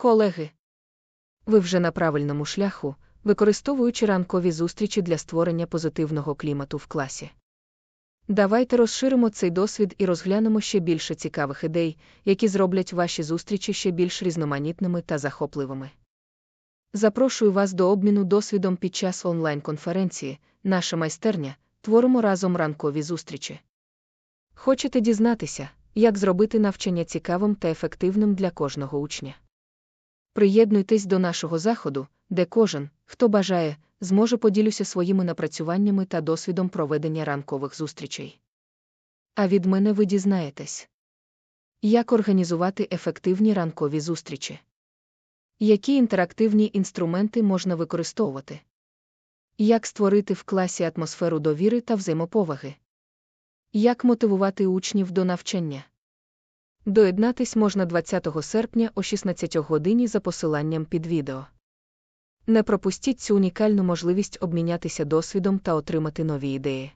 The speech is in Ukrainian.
Колеги, ви вже на правильному шляху, використовуючи ранкові зустрічі для створення позитивного клімату в класі. Давайте розширимо цей досвід і розглянемо ще більше цікавих ідей, які зроблять ваші зустрічі ще більш різноманітними та захопливими. Запрошую вас до обміну досвідом під час онлайн-конференції, наша майстерня, творимо разом ранкові зустрічі. Хочете дізнатися, як зробити навчання цікавим та ефективним для кожного учня? Приєднуйтесь до нашого заходу, де кожен, хто бажає, зможе поділюся своїми напрацюваннями та досвідом проведення ранкових зустрічей. А від мене ви дізнаєтесь, як організувати ефективні ранкові зустрічі, які інтерактивні інструменти можна використовувати, як створити в класі атмосферу довіри та взаємоповаги, як мотивувати учнів до навчання. Доєднатись можна 20 серпня о 16 годині за посиланням під відео. Не пропустіть цю унікальну можливість обмінятися досвідом та отримати нові ідеї.